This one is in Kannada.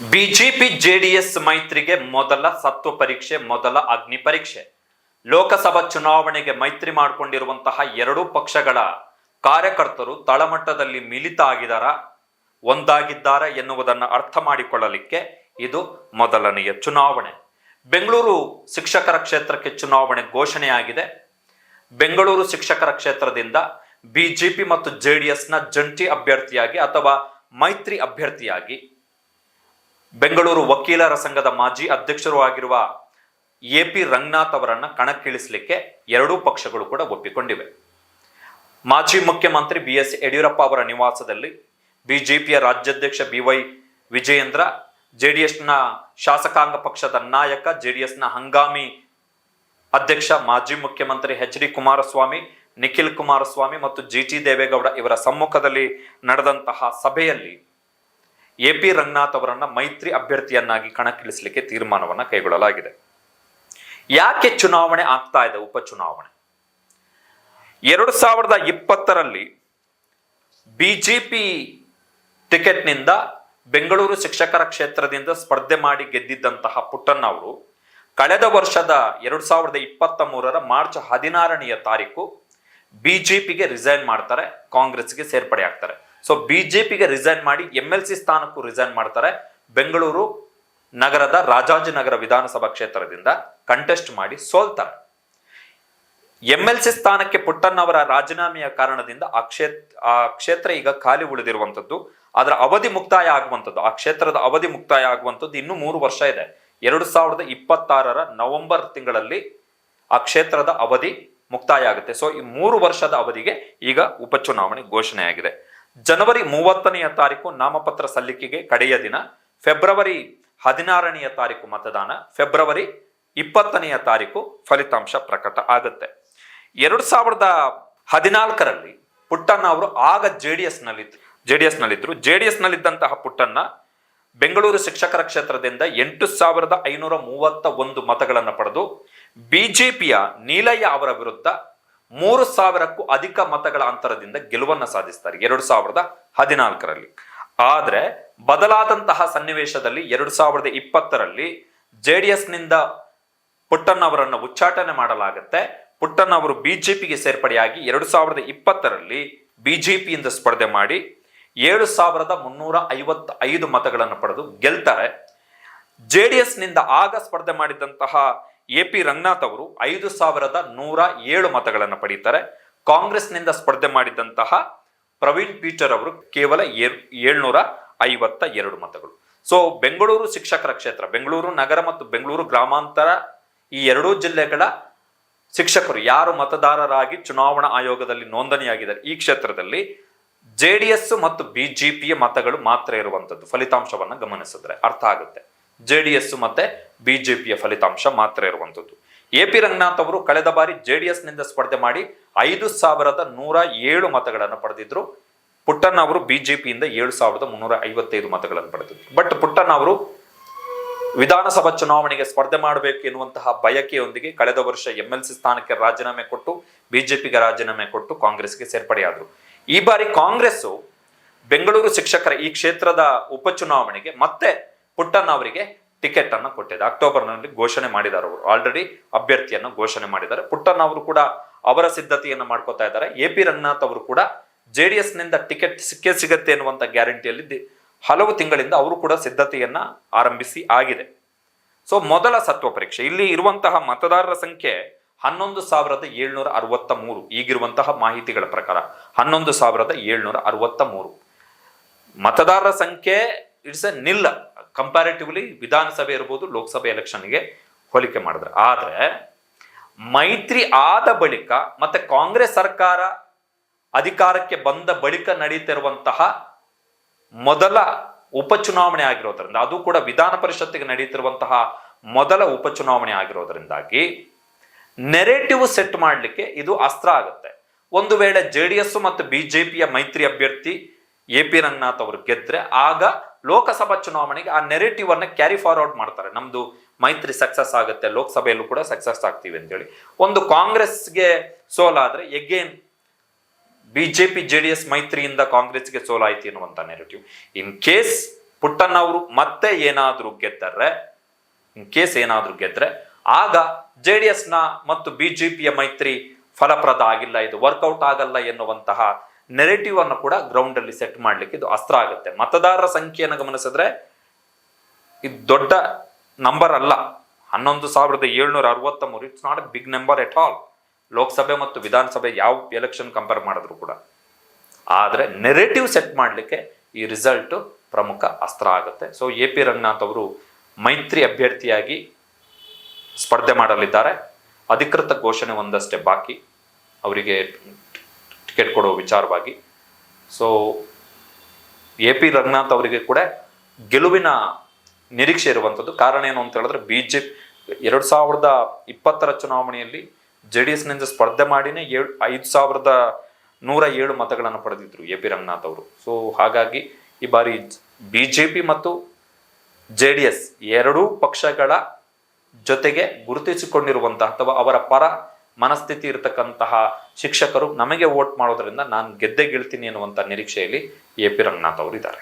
ಬಿಜೆಪಿ ಜೆಡಿಎಸ್ ಮೈತ್ರಿಗೆ ಮೊದಲ ಸತ್ವ ಪರೀಕ್ಷೆ, ಮೊದಲ ಅಗ್ನಿ ಪರೀಕ್ಷೆ. ಲೋಕಸಭಾ ಚುನಾವಣೆಗೆ ಮೈತ್ರಿ ಮಾಡಿಕೊಂಡಿರುವಂತಹ ಎರಡೂ ಪಕ್ಷಗಳ ಕಾರ್ಯಕರ್ತರು ತಳಮಟ್ಟದಲ್ಲಿ ಮಿಲಿತ ಆಗಿದಾರ ಒಂದಾಗಿದ್ದಾರ ಎನ್ನುವುದನ್ನು ಅರ್ಥ ಮಾಡಿಕೊಳ್ಳಲಿಕ್ಕೆ ಇದು ಮೊದಲನೆಯ ಚುನಾವಣೆ. ಬೆಂಗಳೂರು ಶಿಕ್ಷಕರ ಕ್ಷೇತ್ರಕ್ಕೆ ಚುನಾವಣೆ ಘೋಷಣೆಯಾಗಿದೆ. ಬೆಂಗಳೂರು ಶಿಕ್ಷಕರ ಕ್ಷೇತ್ರದಿಂದ ಬಿಜೆಪಿ ಮತ್ತು ಜೆಡಿಎಸ್ನ ಜಂಟಿ ಅಭ್ಯರ್ಥಿಯಾಗಿ ಅಥವಾ ಮೈತ್ರಿ ಅಭ್ಯರ್ಥಿಯಾಗಿ ಬೆಂಗಳೂರು ವಕೀಲರ ಸಂಘದ ಮಾಜಿ ಅಧ್ಯಕ್ಷರು ಆಗಿರುವ ಎ ಪಿ ರಂಗನಾಥ್ ಅವರನ್ನ ಕಣಕ್ಕಿಳಿಸಲಿಕ್ಕೆ ಎರಡೂ ಪಕ್ಷಗಳು ಕೂಡ ಒಪ್ಪಿಕೊಂಡಿವೆ. ಮಾಜಿ ಮುಖ್ಯಮಂತ್ರಿ ಬಿ ಎಸ್ ಯಡಿಯೂರಪ್ಪ ಅವರ ನಿವಾಸದಲ್ಲಿ ಬಿಜೆಪಿಯ ರಾಜ್ಯಾಧ್ಯಕ್ಷ ಬಿ ವೈ ವಿಜಯೇಂದ್ರ, ಜೆಡಿಎಸ್ನ ಶಾಸಕಾಂಗ ಪಕ್ಷದ ನಾಯಕ, ಜೆಡಿಎಸ್ನ ಹಂಗಾಮಿ ಅಧ್ಯಕ್ಷ ಮಾಜಿ ಮುಖ್ಯಮಂತ್ರಿ ಎಚ್ ಡಿ ಕುಮಾರಸ್ವಾಮಿ, ನಿಖಿಲ್ ಕುಮಾರಸ್ವಾಮಿ ಮತ್ತು ಜಿ ಟಿ ದೇವೇಗೌಡ ಇವರ ಸಮ್ಮುಖದಲ್ಲಿ ನಡೆದಂತಹ ಸಭೆಯಲ್ಲಿ ಎ ಪಿ ರಂಗನಾಥ್ ಅವರನ್ನ ಮೈತ್ರಿ ಅಭ್ಯರ್ಥಿಯನ್ನಾಗಿ ಕಣಕ್ಕಿಳಿಸಲಿಕ್ಕೆ ತೀರ್ಮಾನವನ್ನು ಕೈಗೊಳ್ಳಲಾಗಿದೆ. ಯಾಕೆ ಚುನಾವಣೆ ಆಗ್ತಾ ಇದೆ ಉಪಚುನಾವಣೆ? ಎರಡು ಸಾವಿರದ ಇಪ್ಪತ್ತರಲ್ಲಿ ಬಿಜೆಪಿ ಟಿಕೆಟ್ನಿಂದ ಬೆಂಗಳೂರು ಶಿಕ್ಷಕರ ಕ್ಷೇತ್ರದಿಂದ ಸ್ಪರ್ಧೆ ಮಾಡಿ ಗೆದ್ದಿದ್ದಂತಹ ಪುಟ್ಟಣ್ಣ ಅವರು ಕಳೆದ ವರ್ಷದ ಎರಡು ಸಾವಿರದ ಇಪ್ಪತ್ತ ಮೂರರ ಮಾರ್ಚ್ ಹದಿನಾರನೆಯ ತಾರೀಕು ಬಿಜೆಪಿಗೆ ರಿಸೈನ್ ಮಾಡ್ತಾರೆ ಕಾಂಗ್ರೆಸ್ಗೆ ಸೇರ್ಪಡೆ ಆಗ್ತಾರೆ. ಸೊ ಬಿಜೆಪಿಗೆ ರಿಸೈನ್ ಮಾಡಿ ಎಂ ಎಲ್ ಸಿ ಸ್ಥಾನಕ್ಕೂ ರಿಸೈನ್ ಮಾಡ್ತಾರೆ. ಬೆಂಗಳೂರು ನಗರದ ರಾಜಾಜಿನಗರ ವಿಧಾನಸಭಾ ಕ್ಷೇತ್ರದಿಂದ ಕಂಟೆಸ್ಟ್ ಮಾಡಿ ಸೋಲ್ತಾರೆ. ಎಂ ಎಲ್ ಸಿ ಸ್ಥಾನಕ್ಕೆ ಪುಟ್ಟಣ್ಣವರ ರಾಜೀನಾಮೆಯ ಕಾರಣದಿಂದ ಆ ಕ್ಷೇತ್ರ ಆ ಕ್ಷೇತ್ರ ಈಗ ಖಾಲಿ ಉಳಿದಿರುವಂತದ್ದು ಅದರ ಅವಧಿ ಮುಕ್ತಾಯ ಆಗುವಂಥದ್ದು, ಆ ಕ್ಷೇತ್ರದ ಅವಧಿ ಮುಕ್ತಾಯ ಆಗುವಂಥದ್ದು ಇನ್ನು ಮೂರು ವರ್ಷ ಇದೆ. ಎರಡು ಸಾವಿರದ ಇಪ್ಪತ್ತಾರರ ನವೆಂಬರ್ ತಿಂಗಳಲ್ಲಿ ಆ ಕ್ಷೇತ್ರದ ಅವಧಿ ಮುಕ್ತಾಯ ಆಗುತ್ತೆ. ಸೊ ಈ ಮೂರು ವರ್ಷದ ಅವಧಿಗೆ ಈಗ ಉಪಚುನಾವಣೆ ಘೋಷಣೆಯಾಗಿದೆ. ಜನವರಿ ಮೂವತ್ತನೆಯ ತಾರೀಕು ನಾಮಪತ್ರ ಸಲ್ಲಿಕೆಗೆ ಕಡೆಯ ದಿನ, ಫೆಬ್ರವರಿ ಹದಿನಾರನೆಯ ತಾರೀಕು ಮತದಾನ, ಫೆಬ್ರವರಿ ಇಪ್ಪತ್ತನೆಯ ತಾರೀಕು ಫಲಿತಾಂಶ ಪ್ರಕಟ ಆಗುತ್ತೆ. ಎರಡು ಸಾವಿರದ ಹದಿನಾಲ್ಕರಲ್ಲಿ ಪುಟ್ಟಣ್ಣ ಅವರು ಆಗ ಜೆ ಡಿ ಎಸ್ ನಲ್ಲಿದ್ರು ಜೆ ಡಿ ಎಸ್ ನಲ್ಲಿದ್ರು ಜೆ ಡಿ ಎಸ್ ನಲ್ಲಿದ್ದಂತಹ ಪುಟ್ಟಣ್ಣ ಬೆಂಗಳೂರು ಶಿಕ್ಷಕರ ಕ್ಷೇತ್ರದಿಂದ ಎಂಟು ಸಾವಿರದ ಐನೂರ ಮೂವತ್ತ ಒಂದು ಮತಗಳನ್ನು ಪಡೆದು, ಬಿಜೆಪಿಯ ನೀಲಯ್ಯ ಅವರ ವಿರುದ್ಧ ಮೂರು ಸಾವಿರಕ್ಕೂ ಅಧಿಕ ಮತಗಳ ಅಂತರದಿಂದ ಗೆಲುವನ್ನು ಸಾಧಿಸ್ತಾರೆ ಎರಡು ಸಾವಿರದ ಹದಿನಾಲ್ಕರಲ್ಲಿ. ಆದ್ರೆ ಬದಲಾದಂತಹ ಸನ್ನಿವೇಶದಲ್ಲಿ ಎರಡು ಸಾವಿರದ ಇಪ್ಪತ್ತರಲ್ಲಿ ಜೆ ಡಿ ಎಸ್ನಿಂದ ಪುಟ್ಟಣ್ಣ ಉಚ್ಚಾಟನೆ ಮಾಡಲಾಗುತ್ತೆ. ಪುಟ್ಟಣ್ಣ ಅವರು ಬಿಜೆಪಿಗೆ ಸೇರ್ಪಡೆಯಾಗಿ ಎರಡು ಸಾವಿರದ ಇಪ್ಪತ್ತರಲ್ಲಿ ಬಿಜೆಪಿಯಿಂದ ಸ್ಪರ್ಧೆ ಮಾಡಿ ಏಳು ಸಾವಿರದ ಮುನ್ನೂರ ಐವತ್ತ ಐದು ಮತಗಳನ್ನು ಪಡೆದು ಗೆಲ್ತಾರೆ. ಜೆ ಡಿ ಎಸ್ನಿಂದ ಆಗ ಸ್ಪರ್ಧೆ ಮಾಡಿದಂತಹ ಎ ಪಿ ರಂಗನಾಥ್ ಅವರು ಐದು ಸಾವಿರದ ನೂರ ಏಳು ಮತಗಳನ್ನು ಪಡೀತಾರೆ. ಕಾಂಗ್ರೆಸ್ನಿಂದ ಸ್ಪರ್ಧೆ ಮಾಡಿದಂತಹ ಪ್ರವೀಣ್ ಪೀಟರ್ ಅವರು ಕೇವಲ ಏಳ್ನೂರ ಐವತ್ತ ಎರಡು ಮತಗಳು. ಸೊ ಬೆಂಗಳೂರು ಶಿಕ್ಷಕರ ಕ್ಷೇತ್ರ, ಬೆಂಗಳೂರು ನಗರ ಮತ್ತು ಬೆಂಗಳೂರು ಗ್ರಾಮಾಂತರ ಈ ಎರಡೂ ಜಿಲ್ಲೆಗಳ ಶಿಕ್ಷಕರು ಯಾರು ಮತದಾರರಾಗಿ ಚುನಾವಣಾ ಆಯೋಗದಲ್ಲಿ ನೋಂದಣಿಯಾಗಿದ್ದಾರೆ ಈ ಕ್ಷೇತ್ರದಲ್ಲಿ ಜೆ ಡಿ ಎಸ್ ಮತ್ತು ಬಿಜೆಪಿಯ ಮತಗಳು ಮಾತ್ರ ಇರುವಂಥದ್ದು ಫಲಿತಾಂಶವನ್ನು ಗಮನಿಸಿದ್ರೆ ಅರ್ಥ ಆಗುತ್ತೆ. ಜೆ ಡಿ ಎಸ್ ಮತ್ತೆ ಬಿಜೆಪಿಯ ಫಲಿತಾಂಶ ಮಾತ್ರ ಇರುವಂತದ್ದು ಎ ಪಿ ರಂಗನಾಥ್ ಅವರು ಕಳೆದ ಬಾರಿ ಜೆ ಡಿ ಎಸ್ನಿಂದ ಸ್ಪರ್ಧೆ ಮಾಡಿ ಐದು ಸಾವಿರದ ನೂರ ಏಳು ಮತಗಳನ್ನು ಪಡೆದಿದ್ರು. ಪುಟ್ಟಣ್ಣ ಅವರು ಬಿಜೆಪಿಯಿಂದ ಏಳು ಸಾವಿರದ ಮುನ್ನೂರ ಐವತ್ತೈದು ಮತಗಳನ್ನು ಪಡೆದಿದ್ರು. ಬಟ್ ಪುಟ್ಟಣ್ಣ ಅವರು ವಿಧಾನಸಭಾ ಚುನಾವಣೆಗೆ ಸ್ಪರ್ಧೆ ಮಾಡಬೇಕು ಎನ್ನುವಂತಹ ಬಯಕೆಯೊಂದಿಗೆ ಕಳೆದ ವರ್ಷ ಎಂ ಎಲ್ ಸಿ ಸ್ಥಾನಕ್ಕೆ ರಾಜೀನಾಮೆ ಕೊಟ್ಟು, ಬಿಜೆಪಿಗೆ ರಾಜೀನಾಮೆ ಕೊಟ್ಟು ಕಾಂಗ್ರೆಸ್ಗೆ ಸೇರ್ಪಡೆಯಾದರು. ಈ ಬಾರಿ ಕಾಂಗ್ರೆಸ್ ಬೆಂಗಳೂರು ಶಿಕ್ಷಕರ ಈ ಕ್ಷೇತ್ರದ ಉಪಚುನಾವಣೆಗೆ ಮತ್ತೆ ಪುಟ್ಟಣ್ಣ ಅವರಿಗೆ ಟಿಕೆಟ್ ಅನ್ನು ಕೊಟ್ಟಿದೆ ಅಕ್ಟೋಬರ್ನಲ್ಲಿ ಘೋಷಣೆ ಮಾಡಿದ್ದಾರೆ ಅವರು. ಆಲ್ರೆಡಿ ಅಭ್ಯರ್ಥಿಯನ್ನು ಘೋಷಣೆ ಮಾಡಿದ್ದಾರೆ. ಪುಟ್ಟಣ್ಣ ಅವರು ಕೂಡ ಅವರ ಸಿದ್ಧತೆಯನ್ನು ಮಾಡ್ಕೋತಾ ಇದ್ದಾರೆ. ಎ ಪಿ ರಂಗನಾಥ್ ಅವರು ಕೂಡ ಜೆ ಡಿ ಎಸ್ನಿಂದ ಟಿಕೆಟ್ ಸಿಕ್ಕೇ ಸಿಗತ್ತೆ ಎನ್ನುವಂಥ ಗ್ಯಾರಂಟಿಯಲ್ಲಿ ಹಲವು ತಿಂಗಳಿಂದ ಅವರು ಕೂಡ ಸಿದ್ಧತೆಯನ್ನು ಆರಂಭಿಸಿ ಆಗಿದೆ. ಸೊ ಮೊದಲ ಸತ್ವ ಪರೀಕ್ಷೆ. ಇಲ್ಲಿ ಇರುವಂತಹ ಮತದಾರರ ಸಂಖ್ಯೆ ಹನ್ನೊಂದು ಸಾವಿರದ ಏಳ್ನೂರ ಅರವತ್ತ ಮೂರು ಈಗಿರುವಂತಹ ಮಾಹಿತಿಗಳ ಪ್ರಕಾರ ಹನ್ನೊಂದು ಸಾವಿರದ ಏಳ್ನೂರ ಅರವತ್ತ ಮೂರು ಮತದಾರರ ಸಂಖ್ಯೆ ಇಟ್ಸ್ ಎ ನಿಲ್ಲ ಕಂಪ್ಯಾರಿಟಿವ್ಲಿ ವಿಧಾನಸಭೆ ಇರ್ಬೋದು, ಲೋಕಸಭೆ ಎಲೆಕ್ಷನ್ಗೆ ಹೋಲಿಕೆ ಮಾಡಿದ್ರೆ. ಆದರೆ, ಮೈತ್ರಿ ಆದ ಬಳಿಕ ಮತ್ತೆ ಕಾಂಗ್ರೆಸ್ ಸರ್ಕಾರ ಅಧಿಕಾರಕ್ಕೆ ಬಂದ ಬಳಿಕ ನಡೀತಿರುವಂತಹ ಮೊದಲ ಉಪಚುನಾವಣೆ ಆಗಿರೋದ್ರಿಂದ, ಅದು ಕೂಡ ವಿಧಾನ ಪರಿಷತ್ತಿಗೆ ನಡೀತಿರುವಂತಹ ಮೊದಲ ಉಪಚುನಾವಣೆ ಆಗಿರೋದ್ರಿಂದಾಗಿ ನೆರೆಟಿವ್ ಸೆಟ್ ಮಾಡಲಿಕ್ಕೆ ಇದು ಅಸ್ತ್ರ ಆಗುತ್ತೆ. ಒಂದು ವೇಳೆ ಜೆ ಡಿ ಎಸ್ ಮತ್ತು ಬಿಜೆಪಿಯ ಮೈತ್ರಿ ಅಭ್ಯರ್ಥಿ ಎ ಪಿ ರಂಗನಾಥ್ ಅವರು ಗೆದ್ರೆ, ಆಗ ಲೋಕಸಭಾ ಚುನಾವಣೆಗೆ ಆ ನೆರೆಟಿವ್ ಅನ್ನ ಕ್ಯಾರಿ ಫಾರ್ವರ್ಡ್ ಮಾಡ್ತಾರೆ. ನಮ್ದು ಮೈತ್ರಿ ಸಕ್ಸಸ್ ಆಗುತ್ತೆ, ಲೋಕಸಭೆಯಲ್ಲೂ ಕೂಡ ಸಕ್ಸಸ್ ಆಗ್ತೀವಿ ಅಂತೇಳಿ. ಒಂದು ಕಾಂಗ್ರೆಸ್ಗೆ ಸೋಲಾದ್ರೆ again BJP J D S ಮೈತ್ರಿಯಿಂದ ಕಾಂಗ್ರೆಸ್ಗೆ ಸೋಲಾಯ್ತು ಎನ್ನುವಂತ ನೆರೆಟಿವ್ ಇನ್ ಕೇಸ್ ಪುಟ್ಟಣ್ಣ ಅವರು ಮತ್ತೆ ಏನಾದರೂ ಗೆದ್ದರೆ ಇನ್ ಕೇಸ್ ಏನಾದರೂ ಗೆದ್ರೆ, ಆಗ ಜೆ ಡಿ ಎಸ್ನ ಮತ್ತು ಬಿಜೆಪಿಯ ಮೈತ್ರಿ ಫಲಪ್ರದ ಆಗಿಲ್ಲ, ಇದು ವರ್ಕೌಟ್ ಆಗಲ್ಲ ಎನ್ನುವಂತಹ ನೆರೆಟಿವ್ ಅನ್ನು ಕೂಡ ಗ್ರೌಂಡ್ ಅಲ್ಲಿ ಸೆಟ್ ಮಾಡ್ಲಿಕ್ಕೆ ಇದು ಅಸ್ತ್ರ ಆಗುತ್ತೆ. ಮತದಾರರ ಸಂಖ್ಯೆಯನ್ನು ಗಮನಿಸಿದ್ರೆ ಇದು ದೊಡ್ಡ ನಂಬರ್ ಅಲ್ಲ. ಹನ್ನೊಂದು ಸಾವಿರದ ಏಳ್ನೂರ ಅರವತ್ತ ಮೂರು it's not a big number at all ಲೋಕಸಭೆ ಮತ್ತು ವಿಧಾನಸಭೆ ಯಾವ ಎಲೆಕ್ಷನ್ ಕಂಪೇರ್ ಮಾಡಿದ್ರು ಕೂಡ. ಆದರೆ ನೆರೆಟಿವ್ ಸೆಟ್ ಮಾಡಲಿಕ್ಕೆ ಈ ರಿಸಲ್ಟ್ ಪ್ರಮುಖ ಅಸ್ತ್ರ ಆಗುತ್ತೆ. ಸೊ ಎ ಪಿ ರಂಗನಾಥ್ ಅವರು ಮೈತ್ರಿ ಅಭ್ಯರ್ಥಿಯಾಗಿ ಸ್ಪರ್ಧೆ ಮಾಡಲಿದ್ದಾರೆ. ಅಧಿಕೃತ ಘೋಷಣೆ ಒಂದಷ್ಟೇ ಬಾಕಿ. ಅವರಿಗೆ ಟಿಕೆಟ್ ಕೊಡುವ ವಿಚಾರವಾಗಿ. ಸೊ ಎ ಪಿ ರಂಗನಾಥ್ ಅವರಿಗೆ ಕೂಡ ಗೆಲುವಿನ ನಿರೀಕ್ಷೆ ಇರುವಂಥದ್ದು. ಕಾರಣ ಏನು ಅಂತ ಹೇಳಿದ್ರೆ ಬಿ ಜೆ ಎರಡು ಸಾವಿರದ ಇಪ್ಪತ್ತರ ಚುನಾವಣೆಯಲ್ಲಿ ಜೆ ಡಿ ಎಸ್ನಿಂದ ಸ್ಪರ್ಧೆ ಮಾಡಿನೇ ಏಳು, ಐದು ಸಾವಿರದ ನೂರ ಏಳು ಮತಗಳನ್ನು ಪಡೆದಿದ್ದರು ಎ ಪಿ ರಂಗನಾಥ್ ಅವರು. ಸೊ ಹಾಗಾಗಿ ಈ ಬಾರಿ ಬಿ ಜೆ ಪಿ ಮತ್ತು ಜೆ ಡಿ ಎಸ್ ಎರಡೂ ಪಕ್ಷಗಳ ಜೊತೆಗೆ ಗುರುತಿಸಿಕೊಂಡಿರುವಂತಹ ಅಥವಾ ಅವರ ಪರ ಮನಸ್ಥಿತಿ ಇರತಕ್ಕಂತಹ ಶಿಕ್ಷಕರು ನಮಗೆ ವೋಟ್ ಮಾಡೋದ್ರಿಂದ ನಾನು ಗೆದ್ದೆ ಗೆಲ್ತೀನಿ ಅನ್ನುವಂಥ ನಿರೀಕ್ಷೆಯಲ್ಲಿ ಎ ಪಿ ರಂಗನಾಥ್ ಅವರು ಇದ್ದಾರೆ